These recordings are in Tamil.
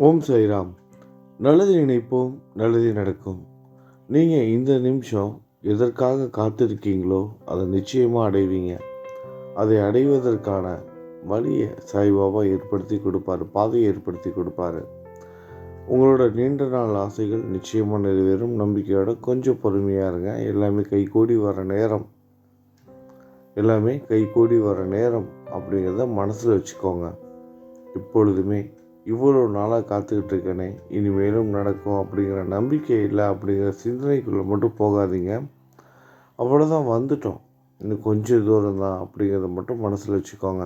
ஓம் சாய்ராம். நல்லது நினைப்போம் நல்லது நடக்கும். நீங்கள் இந்த நிமிஷம் எதற்காக காத்திருக்கீங்களோ அதை நிச்சயமாக அடைவீங்க. அதை அடைவதற்கான வழியை சாய்பாபா ஏற்படுத்தி கொடுப்பாரு பாதையை ஏற்படுத்தி கொடுப்பாரு. உங்களோட நீண்ட நாள் ஆசைகள் நிச்சயமாக நிறைவேறும். நம்பிக்கையோட கொஞ்சம் பொறுமையாக இருங்க. எல்லாமே கைகூடி வர நேரம். எல்லாமே கைகூடி வர நேரம் அப்படிங்கிறத மனசில் வச்சுக்கோங்க. இப்பொழுதுமே இவ்வளோ நாளாக காத்துக்கிட்டு இருக்கேனே இனிமேலும் நடக்கும் அப்படிங்கிற நம்பிக்கை இல்லை அப்படிங்கிற சிந்தனைக்குள்ளே மட்டும் போகாதீங்க. அவ்வளோதான் வந்துட்டோம். இன்னும் கொஞ்சம் தூரம் தான் அப்படிங்கிறத மட்டும் மனசில் வச்சுக்கோங்க.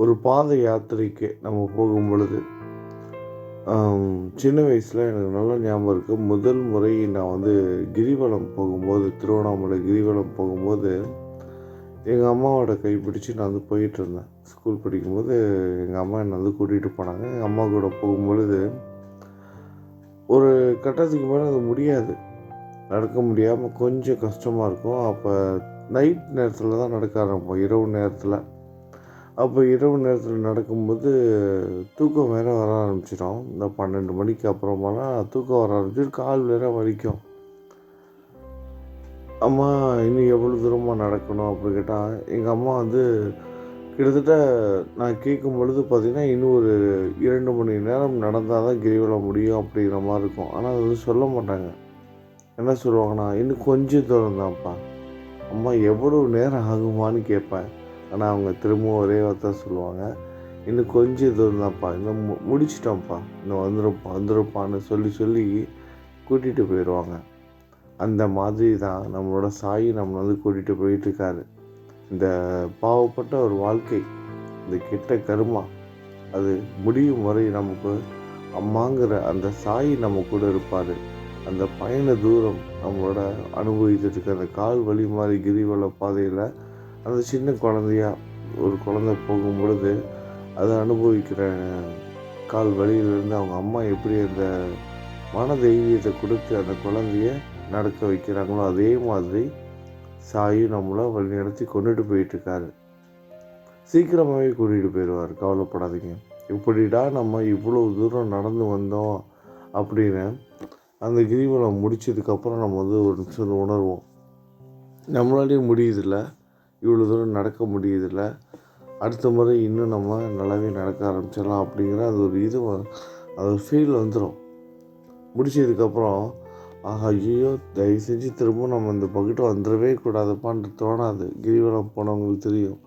ஒரு பாத யாத்திரைக்கு நம்ம போகும் பொழுது சின்ன வயசில் எனக்கு நல்ல ஞாபகம் இருக்குது முதல் முறை நான் வந்து கிரிவலம் போகும்போது திருவண்ணாமலை கிரிவலம் போகும்போது எங்கள் அம்மாவோட கை பிடிச்சி நான் வந்து போயிட்டு இருந்தேன் ஸ்கூல் படிக்கும்போது எங்கள் அம்மா என்னை வந்து கூட்டிகிட்டு போனாங்க. எங்கள் அம்மா கூட போகும்பொழுது ஒரு கட்டத்துக்கு மேலே அது முடியாது. நடக்க முடியாமல் கொஞ்சம் கஷ்டமாக இருக்கும். அப்போ நைட் நேரத்தில் தான் நடக்க ஆரம்பிப்போம். இரவு நேரத்தில். அப்போ இரவு நேரத்தில் நடக்கும்போது தூக்கம் வேறு வர ஆரம்பிச்சிடும். இந்த பன்னெண்டு மணிக்கு அப்புறமாலாம் தூக்கம் வர ஆரம்பிச்சிடும். கால் வேற வலிக்கும். அம்மா இன்னும் எவ்வளோ தூரமாக நடக்கணும் அப்படி கேட்டால் எங்கள் அம்மா வந்து கிட்டத்தட்ட நான் கேட்கும் பொழுது பார்த்திங்கன்னா இன்னும் ஒரு இரண்டு மணி நேரம் நடந்தால் தான் கிரிவலம் முடியும் அப்படிங்கிற மாதிரி இருக்கும். ஆனால் அது வந்து சொல்ல மாட்டாங்க. என்ன சொல்லுவாங்கன்னா இன்னும் கொஞ்சம் தூரம் தான்ப்பா. அம்மா எவ்வளோ நேரம் ஆகுமான்னு கேட்பேன். ஆனால் அவங்க திரும்பவும் ஒரே வார்த்தை சொல்லுவாங்க. இன்னும் கொஞ்சம் தூரம் தான்ப்பா. இன்னும் மு முடிச்சிட்டோம்ப்பா. இன்னும் வந்துருப்பா வந்துருப்பான்னு சொல்லி சொல்லி கூட்டிகிட்டு போயிடுவாங்க அந்த மாதிரி தான் நம்மளோட சாய் நம்மளை வந்து கூட்டிகிட்டு போயிட்டுருக்காரு. இந்த பாவப்பட்ட ஒரு வாழ்க்கை இந்த கெட்ட கருமா அது முடியும் வரை நமக்கு அம்மாங்கிற அந்த சாய் நம்ம கூட இருப்பார். அந்த பயண தூரம் நம்மளோட அனுபவித்துட்டு இருக்க அந்த கால் வலி மாதிரி கிரிவல பாதையில் அந்த சின்ன குழந்தையா ஒரு குழந்தை போகும் பொழுது அதை அனுபவிக்கிற கால் வழியிலேருந்து அவங்க அம்மா எப்படி அந்த மன தைரியத்தை கொடுத்து அந்த குழந்தைய நடக்க வைக்கிறாங்களோ அதே மாதிரி சாயும் நம்மளை வழிநடத்தி கொண்டுட்டு போயிட்டுருக்காரு. சீக்கிரமாகவே கூட்டிகிட்டு போயிடுவார் கவலைப்படாதீங்க. இப்படிடா நம்ம இவ்வளோ தூரம் நடந்து வந்தோம் அப்படின்னு அந்த கிரிவலம் முடிச்சதுக்கப்புறம் நம்ம வந்து ஒரு நிமிஷம் உணர்வோம். நம்மளாலேயும் முடியுதில்ல இவ்வளோ தூரம் நடக்க முடியுதில்ல அடுத்த முறை இன்னும் நம்ம நல்லாவே நடக்க ஆரம்பிச்சிடலாம் அப்படிங்கிற அது ஒரு இது அது ஒரு ஃபீல் வந்துடும் முடிச்சதுக்கப்புறம் ஐயோ தயவு செஞ்சு திரும்ப நம்ம இந்த பக்கெட்டு வந்துடவே கூடாதுப்பான்னு தோணாது. கிரிவலம் போனவங்களுக்கு தெரியும்.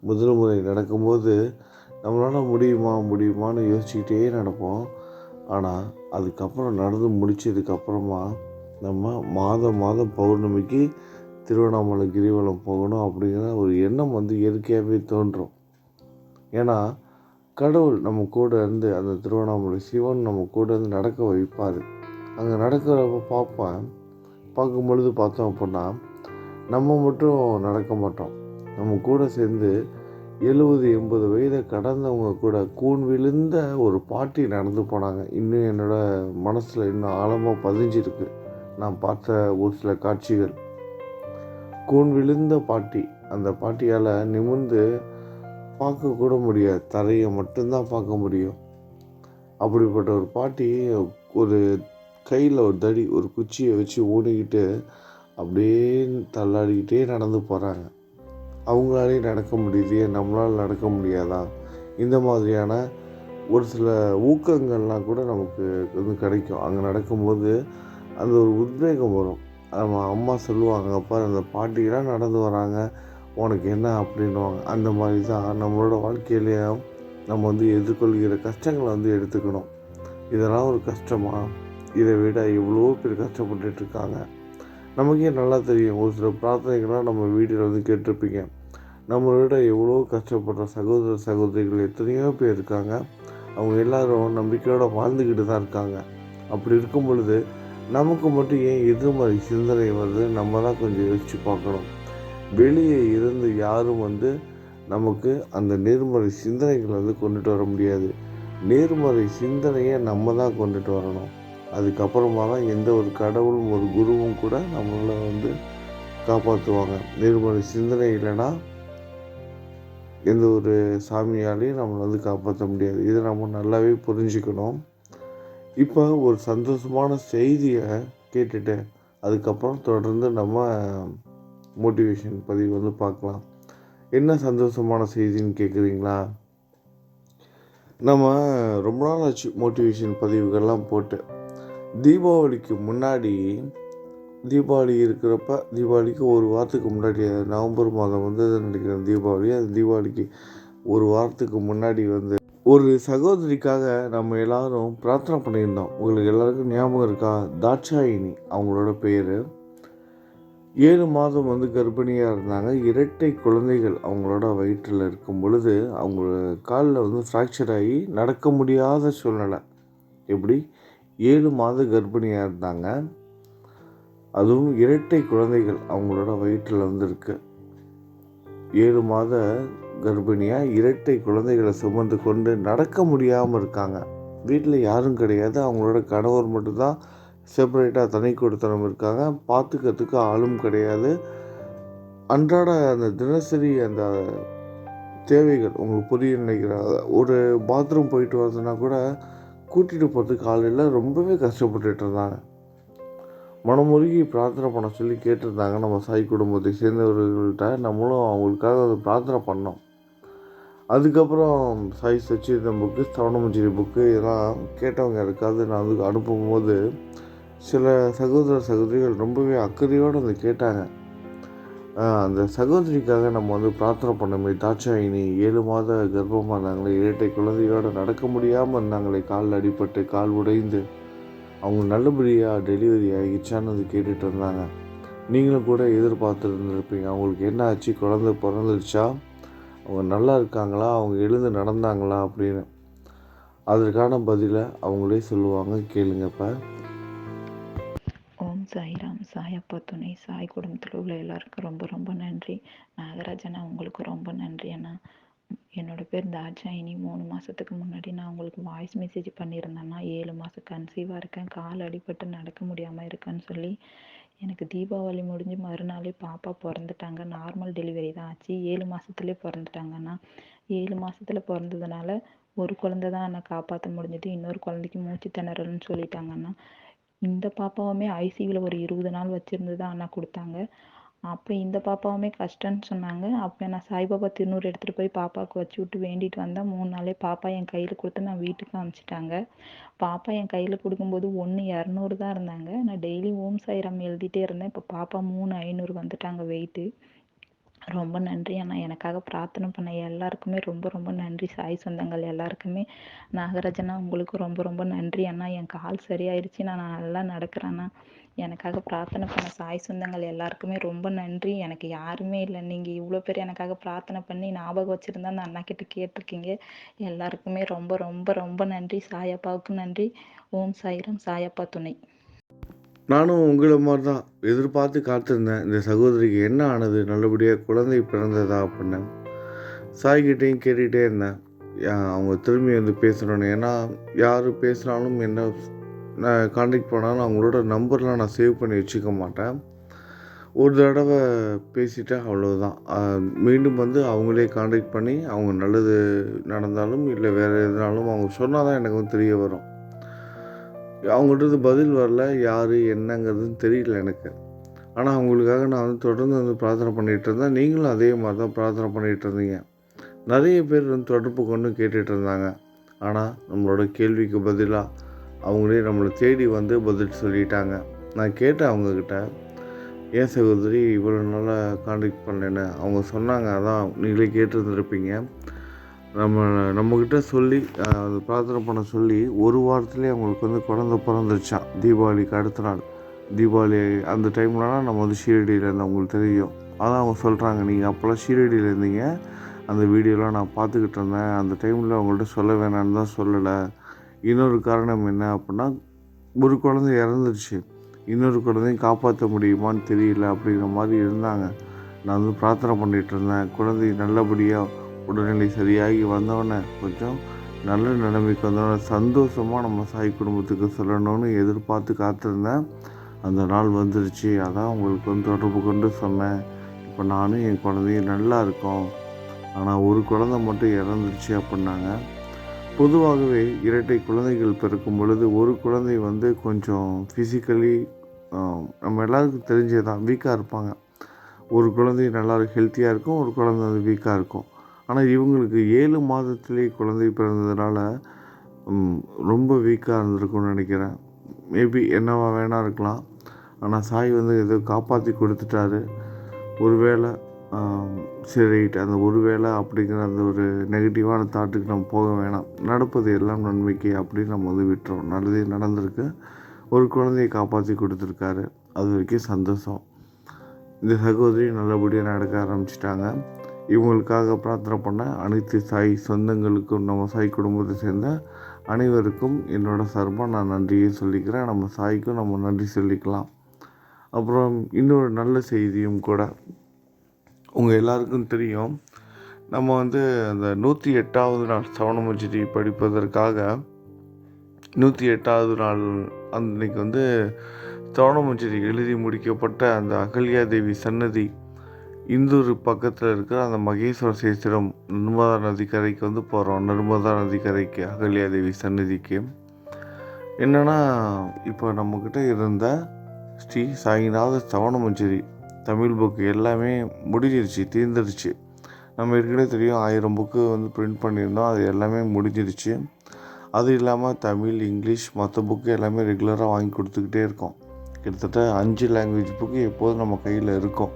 முதல் முறை நடக்கும்போது நம்மளால் முடியுமா முடியுமான்னு யோசிச்சுக்கிட்டே நடப்போம். ஆனால் அதுக்கப்புறம் நடந்து முடிச்சதுக்கப்புறமா நம்ம மாதம் மாதம் பௌர்ணமிக்கு திருவண்ணாமலை கிரிவலம் போகணும் அப்படிங்கிற ஒரு எண்ணம் வந்து இயற்கையாகவே தோன்றும். ஏன்னா கடவுள் நம்ம கூட இருந்து அந்த திருவண்ணாமலை சிவன் நம்ம கூட இருந்து நடக்க வைப்பார். அங்கே நடக்கிறப்ப பார்ப்பேன். பார்க்கும் பொழுது பார்த்தோம் அப்படின்னா நம்ம மட்டும் நடக்க மாட்டோம். நம்ம கூட சேர்ந்து எழுபது எண்பது வயதை கடந்தவங்க கூட கூன் விழுந்த ஒரு பாட்டி நடந்து போனாங்க. இன்னும் என்னோட மனசில் இன்னும் ஆழமாக பதிஞ்சிருக்கு. நான் பார்த்த ஒரு சில காட்சிகள். கூன் விழுந்த பாட்டி அந்த பாட்டியால் நிமிர்ந்து பார்க்கக்கூட முடியாது. தரையை மட்டும்தான் பார்க்க முடியும். அப்படிப்பட்ட ஒரு பாட்டி ஒரு கையில் ஒரு தடி ஒரு குச்சியை வச்சு ஓடிக்கிட்டு அப்படியே தள்ளாடிக்கிட்டே நடந்து போகிறாங்க அவங்களாலே நடக்க முடியுதே நம்மளால் நடக்க முடியாதா? இந்த மாதிரியான ஒரு சில ஊக்கங்கள்லாம் கூட நமக்கு வந்து கிடைக்கும். அங்கே நடக்கும்போது அந்த ஒரு உத்வேகம் வரும். நம்ம அம்மா சொல்லுவாங்க அப்பா அந்த பாட்டிலாம் நடந்து வராங்க. உனக்கு என்ன? அப்படின்வாங்க அந்த மாதிரி தான் நம்மளோட வாழ்க்கையிலையும் நம்ம வந்து எதிர்கொள்கிற கஷ்டங்களை வந்து எடுத்துக்கணும். இதெல்லாம் ஒரு கஷ்டமாக இதை விட எவ்வளோ பேர் கஷ்டப்பட்டுட்டு இருக்காங்க. நமக்கே நல்லா தெரியும். ஒரு சில பிரார்த்தனைகள்லாம் நம்ம வீட்டில் வந்து கேட்டிருப்பீங்க. நம்மளை விட எவ்வளோ கஷ்டப்படுற சகோதர சகோதரிகள் எத்தனையோ பேர் இருக்காங்க. அவங்க எல்லாரும் நம்பிக்கையோடு வாழ்ந்துக்கிட்டு தான் இருக்காங்க. அப்படி இருக்கும் பொழுது நமக்கு மட்டும் ஏன் எதிர்மறை சிந்தனை வருது? நம்ம தான் கொஞ்சம் யோசித்து பார்க்கணும். வெளியே இருந்து யாரும் வந்து நமக்கு அந்த நேர்மறை சிந்தனைகளை வந்து கொண்டுட்டு வர முடியாது. நேர்மறை சிந்தனையை நம்ம தான் கொண்டுட்டு வரணும். அதுக்கப்புறமா தான் எந்த ஒரு கடவுளும் ஒரு குருவும் கூட நம்மளை வந்து காப்பாற்றுவாங்க நேர்மறை சிந்தனை இல்லைன்னா எந்த ஒரு சாமியாலையும் நம்மளை வந்து காப்பாற்ற முடியாது. இதை நம்ம நல்லாவே புரிஞ்சுக்கணும். இப்போ ஒரு சந்தோஷமான செய்தியை கேட்டுட்டு அதுக்கப்புறம் தொடர்ந்து நம்ம மோட்டிவேஷன் பதிவு வந்து பார்க்கலாம். என்ன சந்தோஷமான செய்தின்னு கேட்குறீங்களா நம்ம ரொம்ப நாள் ஆச்சு மோட்டிவேஷன் பதிவுகள்லாம் போட்டு. தீபாவளிக்கு முன்னாடி தீபாவளி இருக்கிறப்ப தீபாவளிக்கு ஒரு வாரத்துக்கு முன்னாடி நவம்பர் மாதம் வந்து நினைக்கிறேன் தீபாவளி. அது தீபாவளிக்கு ஒரு வாரத்துக்கு முன்னாடி வந்து ஒரு சகோதரிக்காக நம்ம எல்லாரும் பிரார்த்தனை பண்ணியிருந்தோம். உங்களுக்கு எல்லாருக்கும் ஞாபகம் இருக்கா? தாட்சாயினி அவங்களோட பேர். ஏழு மாதம் வந்து கர்ப்பிணியாக இருந்தாங்க. இரட்டை குழந்தைகள் அவங்களோட வயிற்றில் இருக்கும் பொழுது அவங்க காலில் வந்து ஃப்ராக்சர் ஆகி நடக்க முடியாத சூழ்நிலை. எப்படி? ஏழு மாத கர்ப்பிணியாக இருந்தாங்க. அதுவும் இரட்டை குழந்தைகள் அவங்களோட வயிற்றில் வந்திருக்கு ஏழு மாத கர்ப்பிணியாக இரட்டை குழந்தைகளை சுமந்து கொண்டு நடக்க முடியாமல் இருக்காங்க. வீட்டில் யாரும் கிடையாது. அவங்களோட கணவர் மட்டும்தான் செப்பரேட்டாக தனி கொடுத்தனம் இருக்காங்க. பார்த்துக்கிறதுக்கு ஆளும் கிடையாது. அன்றாட அந்த தினசரி அந்த தேவைகள் உங்களுக்கு புரிய நினைக்கிறாங்க ஒரு பாத்ரூம் போயிட்டு வரதுனா கூட கூட்டிகிட்டு போகிறதுக்கு ஆள் இல்லை ரொம்பவே கஷ்டப்பட்டுட்டு இருந்தாங்க. மனமுருகி பிரார்த்தனை பண்ண சொல்லி கேட்டிருந்தாங்க. நம்ம சாய் குடும்பத்தை சேர்ந்தவர்கள்ட்ட நம்மளும் அவங்களுக்காக அதை பிரார்த்தனை பண்ணோம். அதுக்கப்புறம் சாய் சச்சிதம் புக்கு ஸ்தவனமஞ்சிரி புக்கு இதெல்லாம் கேட்டவங்க யாருக்காவது நான் வந்து அனுப்பும்போது சில சகோதர சகோதரிகள் ரொம்பவே அக்கறையோடு வந்து கேட்டாங்க. அந்த சகோதரிக்காக நம்ம வந்து பிரார்த்தனை பண்ணமே தாட்சாயினி ஏழு மாத கர்ப்பமாக இருந்தாங்களே இரட்டை குழந்தையோடு நடக்க முடியாமல் இருந்தாங்களே காலில் அடிபட்டு கால் உடைந்து அவங்க நல்லபடியாக டெலிவரி ஆகிடுச்சான்னு அது கேட்டுட்டு இருந்தாங்க. நீங்களும் கூட எதிர்பார்த்துருந்துருப்பீங்க அவங்களுக்கு என்ன ஆச்சு குழந்தை பிறந்துருச்சா அவங்க நல்லா இருக்காங்களா அவங்க எழுந்து நடந்தாங்களா அப்படின்னு. அதற்கான பதிலை அவங்களே சொல்லுவாங்க கேளுங்க இப்போ சாய்ராம் துணை சாய் குடும்பத்தில் உள்ள எல்லாருக்கும் ரொம்ப ரொம்ப நன்றி. நாகராஜனா உங்களுக்கு ரொம்ப நன்றி அண்ணா. என்னோட பேர் தாட்சாயினி மூணு மாதத்துக்கு முன்னாடி நான் உங்களுக்கு வாய்ஸ் மெசேஜ் பண்ணியிருந்தேன்னா ஏழு மாதம் கன்சீவாக இருக்கேன். கால் அடிபட்டு நடக்க முடியாமல் இருக்கேன்னு சொல்லி எனக்கு தீபாவளி முடிஞ்சு மறுநாளே பாப்பா பிறந்துட்டாங்க. நார்மல் டெலிவரி தான் ஆச்சு. ஏழு மாதத்துலேயே பிறந்துட்டாங்கண்ணா ஏழு மாதத்துல பிறந்ததுனால ஒரு குழந்தை தான் என்னை காப்பாற்ற முடிஞ்சது. இன்னொரு குழந்தைக்கு மூச்சு திணறல்னு சொல்லிட்டாங்கண்ணா இந்த பாப்பாவுமே ஐசியூவில் ஒரு இருபது நாள் வச்சுருந்து தான் அண்ணா கொடுத்தாங்க. அப்போ இந்த பாப்பாவுமே கஷ்டம்னு சொன்னாங்க. அப்போ நான் சாய்பாபா திருநூறு எடுத்துகிட்டு போய் பாப்பாவுக்கு வச்சு விட்டு வேண்டிட்டு வந்தேன் மூணு நாளே பாப்பா என் கையில் கொடுத்து நான் வீட்டுக்கு அனுப்பிச்சிட்டாங்க. பாப்பா என் கையில் கொடுக்கும்போது ஒன்று இரநூறு தான் இருந்தாங்க. நான் டெய்லி ஓம் சாய்ராம் எழுதிட்டே இருந்தேன். இப்போ பாப்பா மூணு ஐநூறு வந்துட்டாங்க வெயிட்டு ரொம்ப நன்றி அண்ணா. எனக்காக பிரார்த்தனை பண்ண எல்லாருக்குமே ரொம்ப ரொம்ப நன்றி. சாய் சொந்தங்கள் எல்லாருக்குமே. நாகராஜனா உங்களுக்கு ரொம்ப ரொம்ப நன்றி அண்ணா. என் கால் சரியாயிருச்சு. நான் நல்லா நடக்கிறேண்ணா எனக்காக பிரார்த்தனை பண்ண சாய் சொந்தங்கள் எல்லாருக்குமே ரொம்ப நன்றி. எனக்கு யாருமே இல்லை. நீங்கள் இவ்வளோ பேர் எனக்காக பிரார்த்தனை பண்ணி ஞாபகம் வச்சுருந்தா அந்த அண்ணா கிட்ட கேட்டிருக்கீங்க. எல்லாருக்குமே ரொம்ப ரொம்ப ரொம்ப நன்றி. சாயப்பாவுக்கும் நன்றி. ஓம் சாயிரம். சாயப்பா துணை. நானும் உங்களை மாதிரி தான் எதிர்பார்த்து காத்திருந்தேன். இந்த சகோதரிக்கு என்ன ஆனது? நல்லபடியாக குழந்தை பிறந்ததா அப்படின்னு சாய்கிட்டையும் கேட்டுகிட்டே இருந்தேன். அவங்க திரும்பி வந்து பேசணும்னு. ஏன்னா யார் பேசினாலும் என்ன நான் காண்டாக்ட் பண்ணாலும் அவங்களோட நம்பர்லாம் நான் சேவ் பண்ணி வச்சுக்க மாட்டேன். ஒரு தடவை பேசிட்டேன் அவ்வளோதான் மீண்டும் வந்து அவங்களே காண்டாக்ட் பண்ணி அவங்க நல்லது நடந்தாலும் இல்லை வேறு எதுனாலும் அவங்க சொன்னால் தான் எனக்கு வந்து தெரிய வரும். அவங்கள்ட்ட பதில் வரல யார் என்னங்கிறதுன்னு தெரியல எனக்கு. ஆனால் அவங்களுக்காக நான் வந்து தொடர்ந்து வந்து பிரார்த்தனை பண்ணிகிட்டு இருந்தேன். நீங்களும் அதே மாதிரி தான் பிரார்த்தனை பண்ணிகிட்டு இருந்தீங்க. நிறைய பேர் வந்து தொடர்பு கொண்டு கேட்டுட்டு இருந்தாங்க. ஆனால் நம்மளோட கேள்விக்கு பதிலாக அவங்களே நம்மளை தேடி வந்து பதில் சொல்லிட்டாங்க. நான் கேட்டேன் அவங்கக்கிட்ட ஏன் சகோதரி இவ்வளோ நாளாக காண்டக்ட் பண்ணேன்னு அவங்க சொன்னாங்க அதான் நீங்களே கேட்டுருந்துருப்பீங்க. நம்ம நம்மக்கிட்ட சொல்லி அது பிரார்த்தனை பண்ண சொல்லி ஒரு வாரத்துலேயே அவங்களுக்கு வந்து குழந்த பிறந்துருச்சான் தீபாவளிக்கு அடுத்த நாள். தீபாவளி அந்த டைம்லலாம் நம்ம வந்து ஷீரடியில் இருந்து அவங்களுக்கு தெரியும். அதான் அவங்க சொல்கிறாங்க நீங்கள் அப்போல்லாம் ஷீரடியில் இருந்தீங்க. அந்த வீடியோலாம் நான் பார்த்துக்கிட்டு இருந்தேன். அந்த டைமில் அவங்கள்ட்ட சொல்ல வேணான்னு தான் சொல்லலை. இன்னொரு காரணம் என்ன அப்படின்னா ஒரு குழந்தை இறந்துருச்சு. இன்னொரு குழந்தையும் காப்பாற்ற முடியுமான்னு தெரியல அப்படிங்கிற மாதிரி இருந்தாங்க. நான் வந்து பிரார்த்தனை பண்ணிகிட்டு இருந்தேன். குழந்தை நல்லபடியாக உடல்நிலை சரியாகி வந்தவொடனே கொஞ்சம் நல்ல நிலைமைக்கு வந்தவொடனே சந்தோஷமாக நம்ம சாய் குடும்பத்துக்கு சொல்லணும்னு எதிர்பார்த்து காத்திருந்தேன் அந்த நாள் வந்துருச்சு. அதான் உங்களுக்கு வந்து தொடர்பு கொண்டு சொன்னேன். இப்போ நானும் என் குழந்தையும் நல்லா இருக்கோம். ஆனால் ஒரு குழந்தை மட்டும் இறந்துருச்சு அப்படின்னாங்க. பொதுவாகவே இரட்டை குழந்தைகள் பிறக்கும் பொழுது ஒரு குழந்தை வந்து கொஞ்சம் ஃபிசிக்கலி நம்ம எல்லாருக்கும் தெரிஞ்சது தான் வீக்காக இருப்பாங்க. ஒரு குழந்தை நல்லா ஹெல்த்தியாக இருக்கும் ஒரு குழந்தை வந்து வீக்காக இருக்கும். ஆனால் இவங்களுக்கு ஏழு மாதத்துலேயே குழந்தை பிறந்ததுனால ரொம்ப வீக்காக இருந்திருக்கும்னு நினைக்கிறேன். மேபி என்னவா வேணா இருக்கலாம். ஆனால் சாய் வந்து ஏதோ காப்பாற்றி கொடுத்துட்டாரு. ஒருவேளை வேளை சரி ரைட் அந்த ஒருவேளை அப்படிங்கிற அந்த ஒரு நெகட்டிவான தாட்டுக்கு நம்ம போக வேணாம். நடப்பது எல்லாம் நன்மைக்கு அப்படின்னு நம்ம வந்து விட்டுறோம். நல்லதே நடந்திருக்கு. ஒரு குழந்தையை காப்பாற்றி கொடுத்துருக்காரு. அது வரைக்கும் சந்தோஷம். இந்த சகோதரி நல்லபடியாக நடக்க ஆரம்பிச்சிட்டாங்க. இவங்களுக்காக பிரார்த்தனை பண்ண அனைத்து சாய் சொந்தங்களுக்கும் நம்ம சாய் குடும்பத்தை சேர்ந்த அனைவருக்கும் என்னோடய சார்பாக நான் நன்றியை சொல்லிக்கிறேன். நம்ம சாய்க்கும் நம்ம நன்றி சொல்லிக்கலாம். அப்புறம் இன்னொரு நல்ல செய்தியும் கூட உங்கள் எல்லாருக்கும் தெரியும். நம்ம வந்து அந்த நூற்றி எட்டாவது நாள் சவணமஞ்சிரி படிப்பதற்காக நூற்றி எட்டாவது நாள் அன்னைக்கு வந்து சவணமஞ்சிரி எழுதி முடிக்கப்பட்ட அந்த அகல்யா தேவி சன்னதி இந்தூர் பக்கத்தில் இருக்கிற அந்த மகேஸ்வர சேஸ்திரம் நர்மதா நதிக்கரைக்கு வந்து போகிறோம் நர்மதா நதிக்கரைக்கு அகல்யா தேவி சந்நிதிக்கு. என்னென்னா இப்போ நம்மக்கிட்ட இருந்த ஸ்ரீ சாய்நாத சவணமஞ்சரி தமிழ் புக்கு எல்லாமே முடிஞ்சிருச்சு தீர்ந்துருச்சு நம்ம ஏற்கனவே தெரியும் ஆயிரம் புக்கு வந்து பிரிண்ட் பண்ணியிருந்தோம் அது எல்லாமே முடிஞ்சிருச்சு அது இல்லாமல் தமிழ் இங்கிலீஷ் மற்ற புக்கு எல்லாமே ரெகுலராக வாங்கி கொடுத்துக்கிட்டே இருக்கோம். கிட்டத்தட்ட அஞ்சு லாங்குவேஜ் புக்கு எப்போதும் நம்ம கையில் இருக்கும்.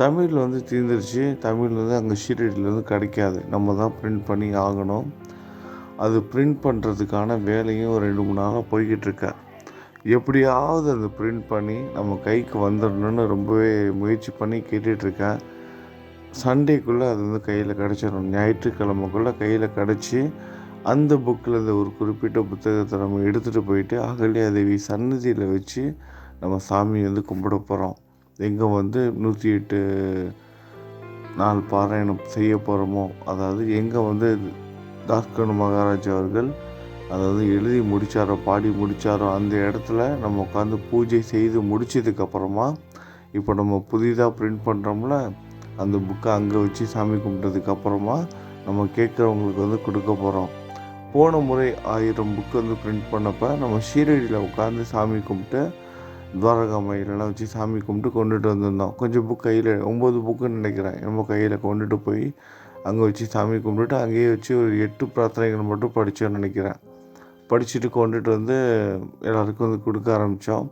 தமிழ் வந்து தீர்ந்துருச்சு தமிழ் வந்து அங்கே ஷீரடியிலேருந்து கிடைக்காது. நம்ம தான் பிரிண்ட் பண்ணி ஆகணும். அது பிரிண்ட் பண்ணுறதுக்கான வேலையும் ஒரு ரெண்டு மூணு நாளாக போய்கிட்டு இருக்கேன் எப்படியாவது அந்த பிரிண்ட் பண்ணி நம்ம கைக்கு வந்துடணும்னு ரொம்பவே முயற்சி பண்ணி கேட்டுட்ருக்கேன் சண்டேக்குள்ளே அது வந்து கையில் கிடச்சிடும் ஞாயிற்றுக்கிழமைக்குள்ளே கையில் கிடச்சி அந்த புக்கில் இந்த ஒரு குறிப்பிட்ட புத்தகத்தை நம்ம எடுத்துகிட்டு போயிட்டு அகல்யாதேவி சன்னதியில் வச்சு நம்ம சாமி வந்து கும்பிட போகிறோம் எங்கே வந்து நூற்றி எட்டு நாள் பாராயணம் செய்ய போகிறோமோ அதாவது எங்கே வந்து தாஸ்கனு மகாராஜ் அவர்கள் அதாவது எழுதி முடித்தாரோ பாடி முடித்தாரோ அந்த இடத்துல நம்ம உட்காந்து பூஜை செய்து முடிச்சதுக்கப்புறமா இப்போ நம்ம புதிதாக பிரிண்ட் பண்ணுறோம்ல அந்த புக்கை அங்கே வச்சு சாமி கும்பிட்டதுக்கப்புறமா நம்ம கேட்குறவங்களுக்கு வந்து கொடுக்க போகிறோம். போன முறை ஆயிரம் புக்கு வந்து பிரிண்ட் பண்ணப்போ நம்ம ஷீரடியில் உட்காந்து சாமி கும்பிட்டு துவாரகா மயிலெல்லாம் வச்சு சாமி கும்பிட்டு கொண்டுட்டு வந்திருந்தோம். கொஞ்சம் புக் கையில் ஒம்பது புக்குன்னு நினைக்கிறேன். நம்ம கையில் கொண்டுட்டு போய் அங்கே வச்சு சாமி கும்பிட்டுட்டு அங்கேயே வச்சு ஒரு எட்டு பிரார்த்தனைகள் மட்டும் படித்தோன்னு நினைக்கிறேன். படிச்சுட்டு கொண்டுட்டு வந்து எல்லாருக்கும் வந்து கொடுக்க ஆரம்பித்தோம்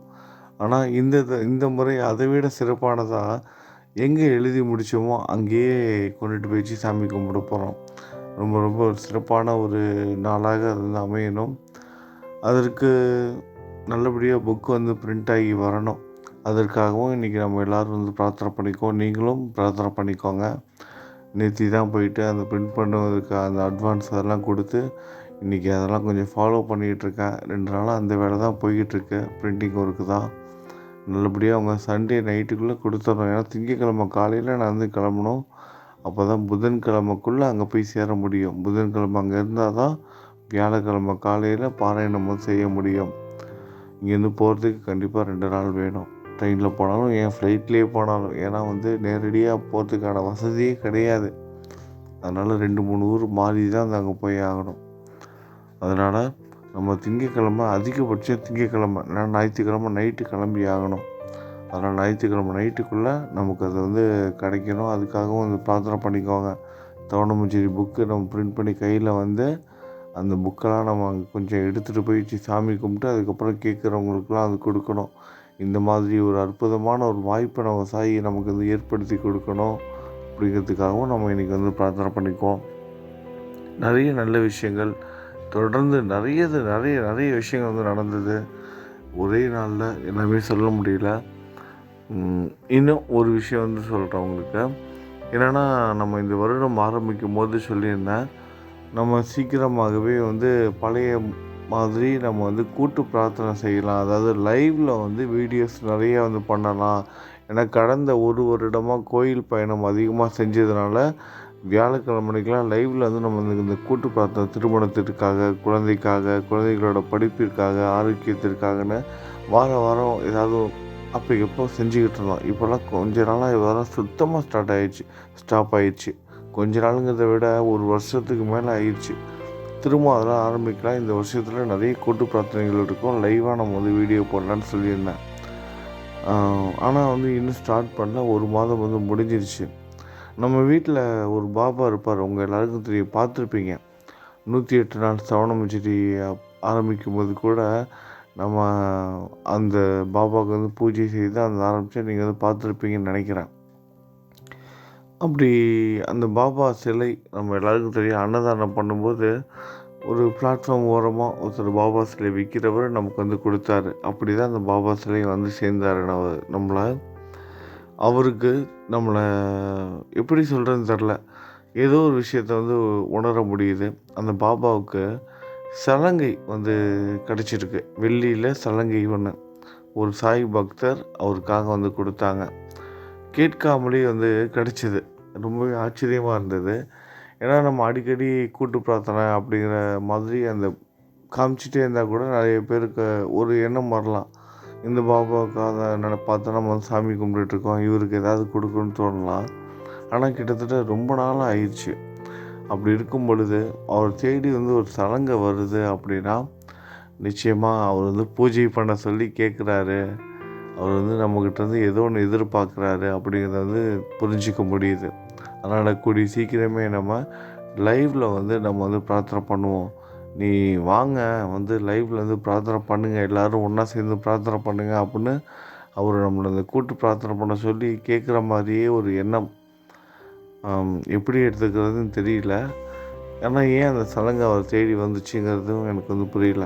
ஆனால் இந்த இந்த முறை அதை விட சிறப்பானதாக எங்கே எழுதி முடித்தோமோ அங்கேயே கொண்டுட்டு போய் வச்சு சாமி கும்பிட போகிறோம் ரொம்ப ரொம்ப சிறப்பான ஒரு நாளாக அது வந்து அமையணும். அதற்கு நல்லபடியாக புக் வந்து பிரிண்ட் ஆகி வரணும். அதற்காகவும் இன்றைக்கி நம்ம எல்லோரும் வந்து பிரார்த்தனை பண்ணிக்கோ நீங்களும் பிரார்த்தனை பண்ணிக்கோங்க. நேற்று தான் போயிட்டு அந்த பிரிண்ட் பண்ணுவதற்கு அந்த அட்வான்ஸ் அதெல்லாம் கொடுத்து இன்றைக்கி அதெல்லாம் கொஞ்சம் ஃபாலோ பண்ணிகிட்ருக்கேன் ரெண்டு நாளாக அந்த வேலை தான் போய்கிட்டுருக்கு பிரிண்டிங் ஒர்க்கு தான். நல்லபடியாக அவங்க சண்டே நைட்டுக்குள்ளே கொடுத்துட்றோம் ஏன்னா திங்கக்கிழமை காலையில் நான் வந்து கிளம்பணும். அப்போ தான் புதன்கிழமைக்குள்ளே அங்கே போய் சேர முடியும். புதன்கிழமை அங்கே இருந்தால் தான் வியாழக்கிழமை காலையில் பாராயணம் செய்ய முடியும். இங்கேருந்து போகிறதுக்கு கண்டிப்பாக ரெண்டு நாள் வேணும். ட்ரெயினில் போனாலும் ஏன் ஃப்ளைட்லேயே போனாலும். ஏன்னா வந்து நேரடியாக போகிறதுக்கான வசதியே கிடையாது. அதனால் ரெண்டு மூணு ஊர் மாறி தான் அங்கே போய் ஆகணும். அதனால் நம்ம திங்கக்கிழமை அதிகபட்சம் திங்கக்கிழமை நான் ஞாயிற்றுக்கிழமை நைட்டு கிளம்பி ஆகணும். அதனால் ஞாயிற்றுக்கிழமை நைட்டுக்குள்ளே நமக்கு அது வந்து கிடைக்கணும். அதுக்காகவும் வந்து பிரார்த்தனை பண்ணிக்கோங்க. தவணமுச்சேரி புக்கு நம்ம பிரிண்ட் பண்ணி கையில் வந்து அந்த புக்கெல்லாம் நம்ம கொஞ்சம் எடுத்துகிட்டு போய் சாமி கும்பிட்டு அதுக்கப்புறம் கேட்குறவங்களுக்குலாம் அது கொடுக்கணும். இந்த மாதிரி ஒரு அற்புதமான ஒரு வாய்ப்பை நம்ம சாயி நமக்கு வந்து ஏற்படுத்தி கொடுக்கணும். அப்படிங்கிறதுக்காகவும் நம்ம இன்றைக்கி வந்து பிரார்த்தனை பண்ணிக்குவோம். நிறைய நல்ல விஷயங்கள் தொடர்ந்து நிறையது நிறைய நிறைய விஷயங்கள் வந்து நடந்தது. ஒரே நாளில் எல்லாமே சொல்ல முடியல. இன்னும் ஒரு விஷயம் வந்து சொல்கிறேன் உங்களுக்கு. என்னென்னா நம்ம இந்த வருடம் ஆரம்பிக்கும் போது சொல்லியிருந்தேன். நம்ம சீக்கிரமாகவே வந்து பழைய மாதிரி நம்ம வந்து கூட்டு பிரார்த்தனை செய்யலாம். அதாவது லைவில் வந்து வீடியோஸ் நிறைய வந்து பண்ணலாம். ஏன்னா கடந்த ஒரு வருடமாக கோயில் பயணம் அதிகமாக செஞ்சதுனால வியாழக்கிழமைக்கெலாம் லைவில் வந்து நம்ம இந்த- இந்த கூட்டு பிரார்த்தனை திருமணத்திற்காக குழந்தைக்காக குழந்தைகளோட படிப்பிற்காக ஆரோக்கியத்திற்காகன்னு வார வாரம் ஏதாவது அப்போ எப்போ செஞ்சுக்கிட்டு இருந்தோம். இப்போல்லாம் கொஞ்ச நாளாக இதெல்லாம் சுத்தமாக ஸ்டார்ட் ஆயிடுச்சு. ஸ்டாப் ஆயிடுச்சு. கொஞ்ச நாளுங்கிறத விட ஒரு வருஷத்துக்கு மேலே ஆயிடுச்சு. திரும்ப அதெல்லாம் ஆரம்பிக்கலாம். இந்த வருஷத்தில் நிறைய கூட்டு பிரார்த்தனைகள் இருக்கும். லைவாக நம்ம வந்து வீடியோ போடலான்னு சொல்லியிருந்தேன். ஆனால் வந்து இன்னும் ஸ்டார்ட் பண்ணல. ஒரு மாதம் வந்து முடிஞ்சிருச்சு. நம்ம வீட்டில் ஒரு பாபா இருப்பார். உங்கள் எல்லாருக்கும் தெரியும். பார்த்துருப்பீங்க. நூற்றி எட்டு நாள் சவணமச்சிரி ஆரம்பிக்கும் போது கூட நம்ம அந்த பாபாவுக்கு வந்து பூஜை செய்து அந்த ஆரம்பித்து நீங்கள் வந்து பார்த்துருப்பீங்கன்னு நினைக்கிறேன். அப்படி அந்த பாபா சிலை நம்ம எல்லாருக்கும் தெரியும். அன்னதானம் பண்ணும்போது ஒரு பிளாட்ஃபார்ம் ஓரமாக ஒருத்தர் பாபா சிலை விற்கிறவர் நமக்கு வந்து கொடுத்தாரு. அப்படி தான் அந்த பாபா சிலை வந்து சேர்ந்தார் நம்ம- நம்மளை. அவருக்கு நம்மளை எப்படி சொல்கிறதுன்னு தெரில ஏதோ ஒரு விஷயத்த வந்து உணர முடியுது. அந்த பாபாவுக்கு சலங்கை வந்து கிடச்சிருக்கு. வெள்ளியில் சலங்கை ஒன்று ஒரு சாய் பக்தர் அவருக்காக வந்து கொடுத்தாங்க. கேட்காமலே வந்து கிடச்சிது. ரொம்பவே ஆச்சரியமாக இருந்தது. ஏன்னா நம்ம அடிக்கடி கூட்டு பிரார்த்தனை அப்படிங்கிற மாதிரி அந்த காமிச்சிட்டே இருந்தால் கூட நிறைய பேருக்கு ஒரு எண்ணம் வரலாம். இந்த பாபாவுக்காக நட பார்த்து நம்ம வந்து சாமி கும்பிட்டுருக்கோம் இவருக்கு ஏதாவது கொடுக்கணும்னு தோணலாம். ஆனால் கிட்டத்தட்ட ரொம்ப நாள் ஆயிடுச்சு. அப்படி இருக்கும் பொழுது அவர் தேடி வந்து ஒரு சலங்கை வருது அப்படின்னா நிச்சயமாக அவர் வந்து பூஜை பண்ண சொல்லி கேட்குறாரு. அவர் வந்து நம்மக்கிட்ட இருந்து ஏதோ ஒன்று எதிர்பார்க்குறாரு அப்படிங்கிறத வந்து புரிஞ்சிக்க முடியுது. அதனால் கூடிய சீக்கிரமே நம்ம லைவில் வந்து நம்ம வந்து பிரார்த்தனை பண்ணுவோம். நீ வாங்க வந்து லைவில் வந்து பிரார்த்தனை பண்ணுங்கள் எல்லோரும் ஒன்றா சேர்ந்து பிரார்த்தனை பண்ணுங்க அப்படின்னு அவர் நம்மளை அந்த கூட்டு பிரார்த்தனை பண்ண சொல்லி கேட்குற மாதிரியே ஒரு எண்ணம். எப்படி எடுத்துக்கிறதுன்னு தெரியல. ஏன்னா ஏன் அந்த சலங்கை அவர் தேடி வந்துச்சுங்கிறதும் எனக்கு வந்து புரியல.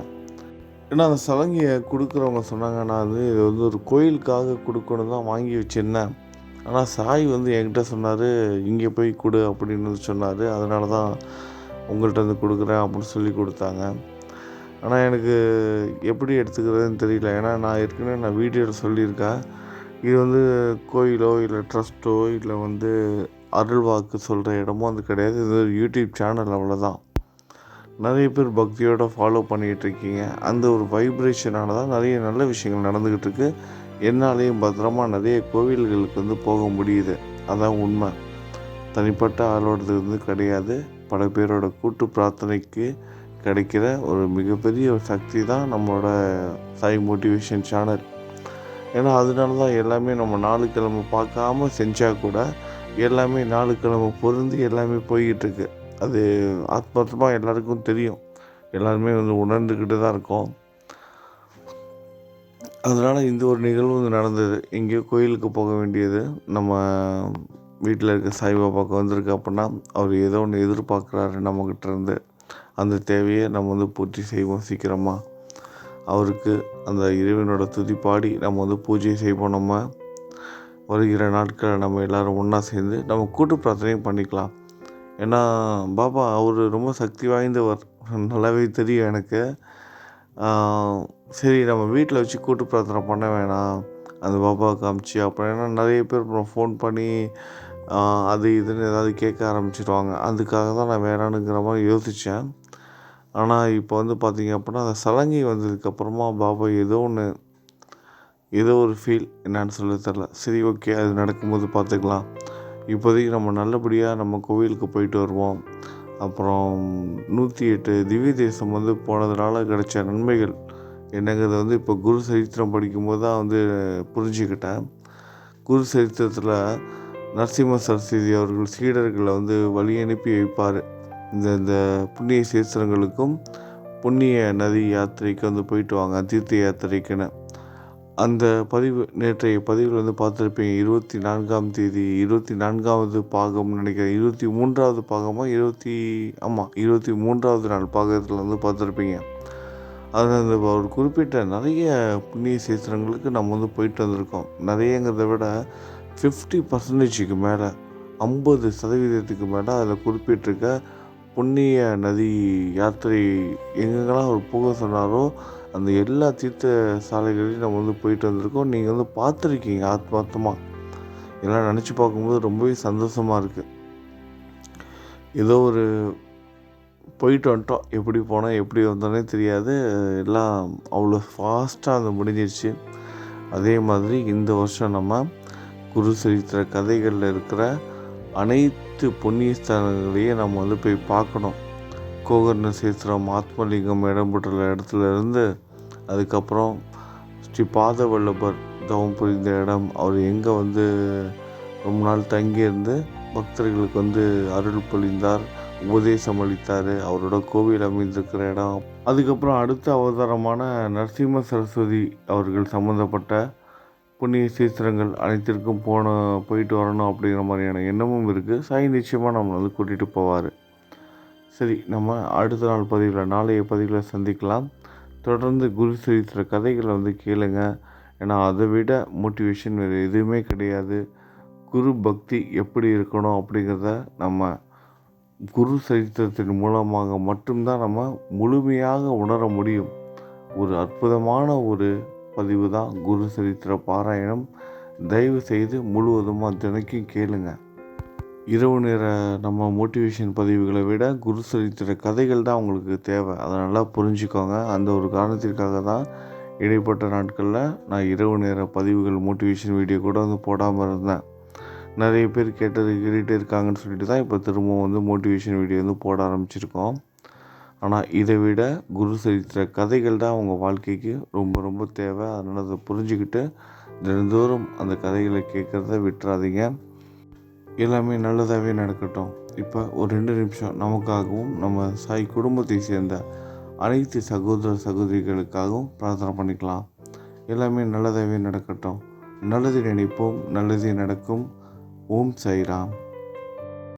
ஏன்னா அந்த சலங்கையை கொடுக்குறவங்க சொன்னாங்க நான் வந்து இது வந்து ஒரு கோயிலுக்காக கொடுக்கணும் தான் வாங்கி வச்சிருந்தேன். ஆனால் சாய் வந்து என்கிட்ட சொன்னார் இங்கே போய் கொடு அப்படின்னு சொன்னார். அதனால தான் உங்கள்கிட்ட வந்து கொடுக்குறேன் அப்படின்னு சொல்லி கொடுத்தாங்க. ஆனால் எனக்கு எப்படி எடுத்துக்கிறதுன்னு தெரியல. ஏன்னா நான் ஏற்கனவே நான் வீடியோவில் சொல்லியிருக்கேன். இது வந்து கோயிலோ இல்லை ட்ரஸ்ட்டோ இல்லை வந்து அருள்வாக்கு சொல்கிற இடமோ அது கிடையாது. இது ஒரு யூடியூப் சேனல் அவ்வளோதான் நிறைய பேர் பக்தியோட ஃபாலோ பண்ணிகிட்டு இருக்கீங்க அந்த ஒரு வைப்ரேஷனால தான் நிறைய நல்ல விஷயங்கள் நடந்துக்கிட்டு இருக்கு. என்னாலேயும் பத்திரமா நிறைய கோவில்களுக்கு வந்து போக முடியுது. அதான் உண்மை. தனிப்பட்ட ஆளோடது வந்து கிடையாது. பல பேரோட கூட்டு பிரார்த்தனைக்கு கிடைக்கிற ஒரு மிகப்பெரிய ஒரு சக்தி தான் நம்மளோட சாய் மோட்டிவேஷன் சேனல் ஏன்னா அதனால தான் எல்லாமே நம்ம நாலு கிழமை பார்க்காம செஞ்சால் கூட எல்லாமே நாலு கிழமை பொருந்து எல்லாமே போய்கிட்டு இருக்கு. அது ஆத்மார்த்தமாக எல்லாருக்கும் தெரியும். எல்லாருமே வந்து உணர்ந்துக்கிட்டு தான் இருக்கோம். அதனால் இந்த ஒரு நிகழ்வு வந்து நடந்தது. எங்கேயோ கோயிலுக்கு போக வேண்டியது. நம்ம வீட்டில் இருக்க சாய்பாபாவுக்கு வந்திருக்கு அப்படின்னா அவர் ஏதோ ஒன்று எதிர்பார்க்குறாரு நம்மக்கிட்ட இருந்து. அந்த தேவையை நம்ம வந்து பூர்த்தி செய்வோம் சீக்கிரமாக அவருக்கு அந்த இறைவனோட துதி பாடி நம்ம வந்து பூஜை செய்வோம் நம்ம. வருகிற நாட்களை நம்ம எல்லோரும் ஒன்றா சேர்ந்து நம்ம கூட்டு பிரார்த்தனையும் பண்ணிக்கலாம். ஏன்னா பாபா அவர் ரொம்ப சக்தி வாய்ந்தவர். நல்லாவே தெரியும் எனக்கு. சரி நம்ம வீட்டில் வச்சு கூட்டு பிரார்த்தனை பண்ண வேணாம். அந்த பாபா காமிச்சு அப்புறம் ஏன்னா நிறைய பேர் அப்புறம் ஃபோன் பண்ணி அது இதுன்னு ஏதாவது கேட்க ஆரம்பிச்சிடுவாங்க அதுக்காக தான் நான் வேணானுங்கிற மாதிரி யோசித்தேன் ஆனால் இப்போ வந்து பார்த்திங்க அப்படின்னா அந்த சலங்கை வந்ததுக்கப்புறமா பாபா ஏதோ ஒன்று ஏதோ ஒரு ஃபீல் என்னன்னு சொல்ல தெரில சரி ஓகே அது நடக்கும்போது பார்த்துக்கலாம். இப்போதைக்கு நம்ம நல்லபடியாக நம்ம கோவிலுக்கு போயிட்டு வருவோம். அப்புறம் நூற்றி எட்டு திவ்ய தேசம் வந்து போனதுனால கிடைச்ச நன்மைகள் என்னங்கிறத வந்து இப்போ குரு சரித்திரம் படிக்கும்போது தான் வந்து புரிஞ்சுக்கிட்டேன். குரு சரித்திரத்தில் நரசிம்ம சரஸ்வதி அவர்கள் சீடர்களை வந்து வழி அனுப்பி வைப்பார். இந்த இந்த புண்ணிய சேத்திரங்களுக்கும் புண்ணிய நதி யாத்திரைக்கு வந்து போயிட்டு வாங்க தீர்த்த யாத்திரைக்குன்னு. அந்த பதிவு நேற்றைய பதிவில் வந்து பார்த்துருப்பீங்க இருபத்தி நான்காம் தேதி இருபத்தி நான்காவது பாகம்னு நினைக்கிறேன் இருபத்தி மூன்றாவது பாகமாக இருபத்தி ஆமாம் இருபத்தி மூன்றாவது நாள் பாகத்தில் வந்து பார்த்துருப்பீங்க. அதில் அந்த ஒரு குறிப்பிட்ட நிறைய புண்ணிய சேத்திரங்களுக்கு நம்ம வந்து போயிட்டு வந்திருக்கோம். நிறையங்கிறத விட ஃபிஃப்டி பர்சன்டேஜுக்கு மேலே ஐம்பது சதவீதத்துக்கு மேலே அதில் குறிப்பிட்டிருக்க புண்ணிய நதி யாத்திரை எங்கெங்கெல்லாம் அவர் போக சொன்னாரோ அந்த எல்லா தீர்த்த சாலைகளையும் நம்ம வந்து போயிட்டு வந்திருக்கோம். நீங்கள் வந்து பார்த்துருக்கீங்க ஆத்மார்த்தமாக எல்லாம் நினச்சி பார்க்கும்போது ரொம்பவே சந்தோஷமாக இருக்குது ஏதோ ஒரு போயிட்டு வந்துட்டோம். எப்படி போனோம் எப்படி வந்தோன்னே தெரியாது. எல்லாம் அவ்வளோ ஃபாஸ்ட்டாக அது முடிஞ்சிருச்சு. அதே மாதிரி இந்த வருஷம் நம்ம குரு சரித்திர கதைகளில் இருக்கிற அனைத்து புண்ணிய ஸ்தலங்களையும் நம்ம வந்து போய் பார்க்கணும். கோகர்ண சேத்திரம் ஆத்மலிங்கம் இடம்பெற்றுள்ள இடத்துல இருந்து அதுக்கப்புறம் ஸ்ரீ பாத வல்லபர் தவம் புரிந்த இடம். அவர் எங்கே வந்து ரொம்ப நாள் தங்கியிருந்து பக்தர்களுக்கு வந்து அருள் பொழிந்தார் உபதேசம் அளித்தார். அவரோட கோவில் அமைந்திருக்கிற இடம். அதுக்கப்புறம் அடுத்த அவதாரமான நரசிம்ம சரஸ்வதி அவர்கள் சம்மந்தப்பட்ட புண்ணிய சீஸ்திரங்கள் அனைத்திற்கும் போன போயிட்டு வரணும் அப்படிங்கிற மாதிரியான எண்ணமும் இருக்குது சாய் நிச்சயமாக நம்மளை வந்து கூட்டிகிட்டு போவார். சரி நம்ம அடுத்த நாள் பதிவில் நாளைய பதிவில் சந்திக்கலாம். தொடர்ந்து குரு சரித்திர கதைகளை வந்து கேளுங்க. ஏன்னா அதை விட மோட்டிவேஷன் வேறு எதுவுமே கிடையாது. குரு பக்தி எப்படி இருக்கணும் அப்படிங்கிறத நம்ம குரு சரித்திரத்தின் மூலமாக மட்டும்தான் நம்ம முழுமையாக உணர முடியும். ஒரு அற்புதமான ஒரு பதிவு தான் குரு சரித்திர பாராயணம். தயவு செய்து முழுவதுமாக தினைக்கும் கேளுங்கள் இரவு நேர நம்ம மோட்டிவேஷன் பதிவுகளை விட குரு சரித்திர கதைகள் தான் உங்களுக்கு தேவை. அதை நல்லா புரிஞ்சுக்கோங்க. அந்த ஒரு காரணத்திற்காக தான் இடைப்பட்ட நாட்களில் நான் இரவு நேர பதிவுகள் மோட்டிவேஷன் வீடியோ கூட வந்து போடாமல் இருந்தேன். நிறைய பேர் கேட்டது கேட்டுகிட்டே இருக்காங்கன்னு சொல்லிட்டு தான் இப்போ திரும்பவும் வந்து மோட்டிவேஷன் வீடியோ வந்து போட ஆரம்பிச்சிருக்கோம். ஆனால் இதை விட குரு சரித்திர கதைகள் தான் உங்கள் வாழ்க்கைக்கு ரொம்ப ரொம்ப தேவை. அதனால் அதை புரிஞ்சுக்கிட்டு தினந்தோறும் அந்த கதைகளை கேட்குறத விட்டுறாதீங்க. எல்லாமே நல்லதாகவே நடக்கட்டும். இப்போ ஒரு ரெண்டு நிமிஷம் நமக்காகவும் நம்ம சாய் குடும்பத்தை சேர்ந்த அனைத்து சகோதர சகோதரிகளுக்காகவும் பிரார்த்தனை பண்ணிக்கலாம். எல்லாமே நல்லதாகவே நடக்கட்டும். நல்லது நினைப்போம் நல்லதே நடக்கும். ஓம் சாய்ராம்.